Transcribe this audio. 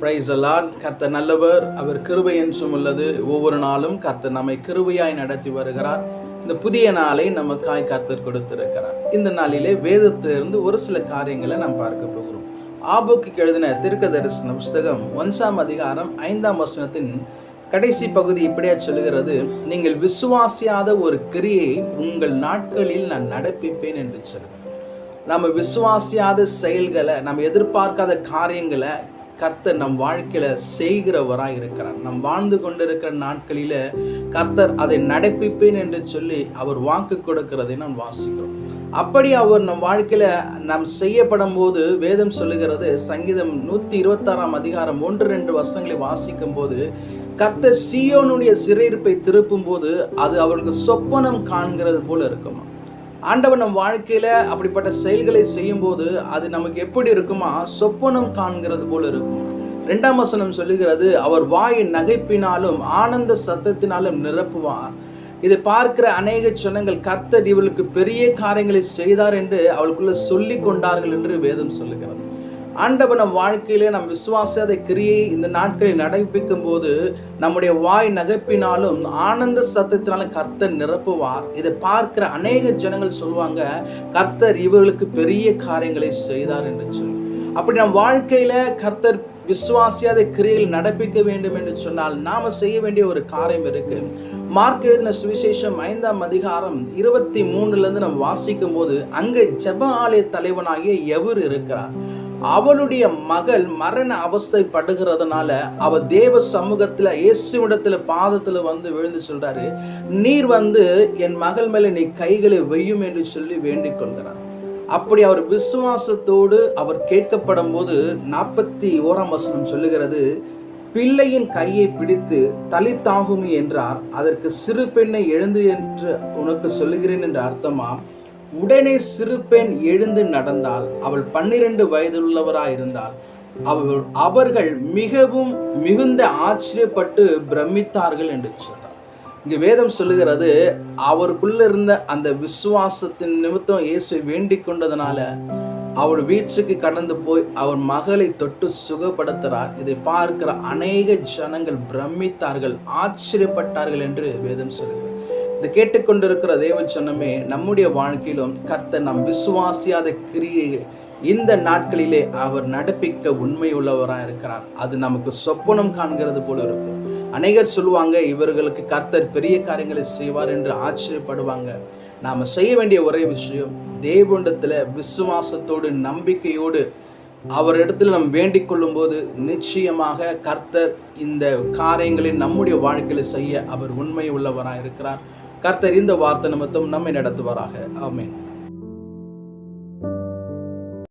Price எல்லாம் கர்த்தர் நல்லவர். அவர் கிருபை என்றும் உள்ளது. ஒவ்வொரு நாளும் கர்த்தர் நம்மை கிருபையாய் நடத்தி வருகிறார். இந்த புதிய நாளை நமக்காய் கர்த்தர் கொடுத்திருக்கிறார். இந்த நாளிலே வேதத்திலிருந்து ஒரு சில காரியங்களை நாம் பார்க்க போகிறோம். ஆபோக்கு எழுதின திருக்க தரிசன புஸ்தகம் ஒன்றாம் அதிகாரம் ஐந்தாம் வசனத்தின் கடைசி பகுதி இப்படியா சொல்லுகிறது. நீங்கள் விசுவாசியாத ஒரு கிரியை உங்கள் நாட்களில் நான் நடப்பிப்பேன் என்று சொல்லுங்கள் நம்ம விசுவாசியாத செயல்களை நம்ம எதிர்பார்க்காத காரியங்களை கர்த்தர் நம் வாழ்க்கையில் செய்கிறவராக இருக்கிறார். நம் வாழ்ந்து கொண்டிருக்கிற நாட்களில் கர்த்தர் அதை நடப்பிப்பேன் என்று சொல்லி அவர் வாக்கு கொடுக்கிறதை நாம் வாசிக்கிறோம். அப்படி அவர் நம் வாழ்க்கையில் நாம் செய்யப்படும் போது வேதம் சொல்லுகிறது சங்கீதம் நூற்றி இருபத்தாறாம் அதிகாரம் ஒன்று ரெண்டு வருஷங்களை வாசிக்கும் போது கர்த்தர் சியோனுடைய சிறையிருப்பை திருப்பும் போது அது அவருக்கு சொப்பனம் காண்கிறது போல இருக்குமா? ஆண்டவன் நம் வாழ்க்கையில் அப்படிப்பட்ட செயல்களை செய்யும்போது அது நமக்கு எப்படி இருக்குமா? சொப்பனம் காண்கிறது போல இருக்கும். ரெண்டாம் வசனம் சொல்லுகிறது அவர் வாயின் நகைப்பினாலும் ஆனந்த சத்தத்தினாலும் நிரப்புவார். இதை பார்க்கிற அநேக சொன்னங்கள் கர்த்தர் இவளுக்கு பெரிய காரியங்களை செய்தார் என்று அவளுக்குள்ள சொல்லி கொண்டார்கள் என்று வேதம் சொல்லுகிறது. ஆண்டவர் நம் வாழ்க்கையிலே நம் விசுவாச கிரியை இந்த நாட்களில் நடைபிக்கும் போது நம்முடைய வாய் நகைப்பினாலும் ஆனந்த சத்தத்தினாலும் கர்த்தர் நிரப்புவார். இதை பார்க்கிற அநேக ஜனங்கள் சொல்லுவாங்க கர்த்தர் இவர்களுக்கு பெரிய காரியங்களை செய்தார் என்று சொல்லி. அப்படி நம் வாழ்க்கையில கர்த்தர் விசுவாசியாத கிரியைகள் நடப்பிக்க வேண்டும் என்று சொன்னால் நாம செய்ய வேண்டிய ஒரு காரியம் இருக்கு. மார்க் எழுதின சுவிசேஷம் ஐந்தாம் அதிகாரம் இருபத்தி மூணுல இருந்து நம்ம வாசிக்கும் போது அங்கே ஜெப ஆலய தலைவனாகிய எவர் இருக்கிறார்? அவளுடைய மகள் மரண அவஸ்தைப்படுகிறதுனால அவ தேவ சமூகத்தில் இயேசுவிடத்தில் பாதத்தில் வந்து விழுந்து சொல்றாரு நீர் வந்து என் மகள் மேலே நீ கைகளை வெய்யும் என்று சொல்லி வேண்டிக் கொள்கிறார். அப்படி அவர் விசுவாசத்தோடு அவர் கேட்கப்படும் போது நாற்பத்தி ஓராம் வசனம் சொல்லுகிறது பிள்ளையின் கையை பிடித்து தலித்தாகுமி என்றார். அதற்கு சிறு பெண்ணை எழுந்து என்று உனக்கு சொல்லுகிறேன் என்று அர்த்தமா? உடனே சிறு பெண் எழுந்து நடந்தால் அவள் பன்னிரண்டு வயதுள்ளவராய் இருந்தால் அவள் அவர்கள் மிகவும் மிகுந்த ஆச்சரியப்பட்டு பிரமித்தார்கள் என்று சொன்னார். இங்கு வேதம் சொல்லுகிறது அவருக்குள்ள இருந்த அந்த விசுவாசத்தின் நிமித்தம் இயேசுவை வேண்டிக் கொண்டதுனால அவள் வீட்டுக்கு கடந்து போய் அவர் மகளை தொட்டு சுகப்படுத்துகிறார். இதை பார்க்கிற அநேக ஜனங்கள் பிரமித்தார்கள் ஆச்சரியப்பட்டார்கள் என்று வேதம் சொல்கிறார் கேட்டுக்கொண்டிருக்கிற தேவ சொன்னமே நம்முடைய வாழ்க்கையிலும் கர்த்தர் நம் விசுவாசியாத கிரியை இந்த நாட்களிலே அவர் நடப்பிக்க உண்மை உள்ளவராக இருக்கிறார். அது நமக்கு சொப்பனம் காண்கிறது போல இருக்கும் அநேகர் சொல்லுவாங்க இவர்களுக்கு கர்த்தர் பெரிய காரியங்களை செய்வார் என்று ஆச்சரியப்படுவாங்க. நாம் செய்ய வேண்டிய ஒரே விஷயம் தேவண்டத்தில் விசுவாசத்தோடு நம்பிக்கையோடு அவரிடத்தில் நாம் வேண்டிக் கொள்ளும்போது நிச்சயமாக கர்த்தர் இந்த காரியங்களை நம்முடைய வாழ்க்கையில் செய்ய அவர் உண்மை உள்ளவராக இருக்கிறார். கர்த்தர் இந்த வார்த்தை நிமித்தம் நம்மை நடத்துவாராக. ஆமேன்.